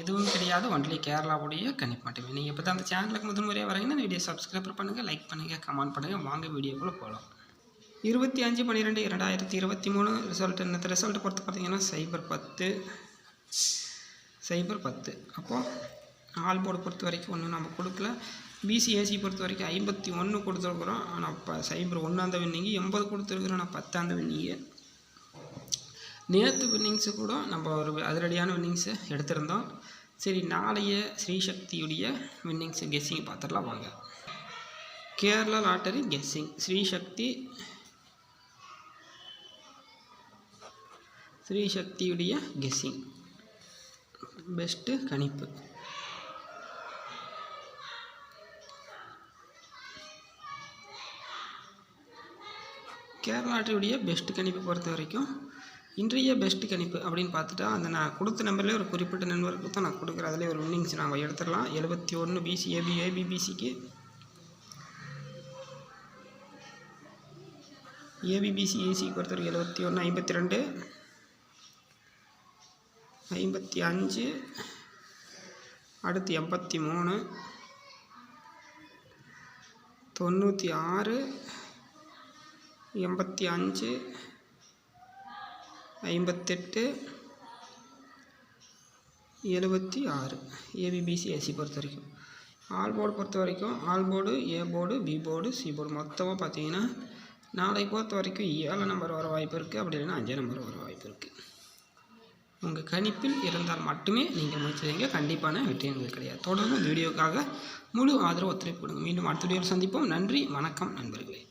எதுவும் கிடையாது. ஒன்லி கேரளாவுடைய கணிப்பு மட்டுமே. நீங்கள் இப்போ தான் அந்த சேனலுக்கு முதல் முறையாக வரீங்கன்னா வீடியோ சப்ஸ்கிரைபர் பண்ணுங்கள் லைக் பண்ணுங்கள் கமெண்ட் பண்ணுங்கள் வாங்க வீடியோக்குள்ளே போகலாம் இருபத்தி அஞ்சு பன்னிரெண்டு இரண்டாயிரத்தி இருபத்தி மூணு ரிசல்ட் இந்த ரிசல்ட் பொறுத்து பார்த்தீங்கன்னா சைபர் பத்து. சைபர் பத்து. அப்போது ஆல் போர்டு பொறுத்த வரைக்கும் ஒன்றும் நம்ம கொடுக்கல. பிசிஏசி பொறுத்த வரைக்கும் ஐம்பத்தி ஒன்று கொடுத்துருக்குறோம். ஆனால் இப்போ சைபர் ஒன்றாந்த வின்னிங்கு எண்பது கொடுத்துருக்குறோம். ஆனால் பத்தாந்த வின்னிங்கு நேற்று வின்னிங்ஸு கூட நம்ம ஒரு அதிரடியான வின்னிங்ஸை எடுத்திருந்தோம். சரி நாளைய ஸ்ரீசக்தியுடைய வின்னிங்ஸ் கெஸ்ஸிங் பார்த்துடலாம் வாங்க. கேரளா லாட்டரி கெஸ்ஸிங் ஸ்ரீசக்தி ஸ்ரீசக்தியுடைய கெஸ்ஸிங் பெஸ்ட்டு கணிப்பு. கேரளா லாட்டரியுடைய பெஸ்ட் கணிப்பு பொறுத்த வரைக்கும் இன்றைய பெஸ்ட் கணிப்பு அப்படின்னு பார்த்துட்டா அந்த நான் கொடுத்த நம்பர்லேயே ஒரு குறிப்பிட்ட நண்பருக்கு தான் நான் கொடுக்குறேன். அதிலே ஒரு வின்னிங்ஸ் நம்ம எடுத்துடலாம். எழுபத்தி ஒன்று பிசி ஏபி ஏபிபிசிக்கு ஏபிபிசி ஏசிக்கு பொறுத்தவரைக்கும் எழுபத்தி ஒன்று ஐம்பத்தி ரெண்டு ஐம்பத்தி அஞ்சு அடுத்து எண்பத்தி மூணு தொண்ணூற்றி ஆறு எண்பத்தி அஞ்சு ஐம்பத்தெட்டு எழுபத்தி ஆறு. ஏபிபிசி எஸ்சி பொறுத்த வரைக்கும். ஆல் போர்டு பொறுத்த வரைக்கும் all board A board B board C board. மொத்தமாக பார்த்தீங்கன்னா நாளை பொறுத்த வரைக்கும் ஏழு நம்பர் வர வாய்ப்பு இருக்குது அப்படி இல்லைன்னா அஞ்சு நம்பர் வர வாய்ப்பு இருக்குது உங்கள் கணிப்பில் இருந்தால் மட்டுமே நீங்கள் முயற்சி கண்டிப்பான வெற்றி எங்களுக்கு கிடையாது. தொடர்ந்து வீடியோக்காக முழு ஆதரவு ஒத்துழைப்பு கொடுங்க. மீண்டும் அடுத்த வீடியோவில் சந்திப்போம். நன்றி. வணக்கம் நண்பர்களே.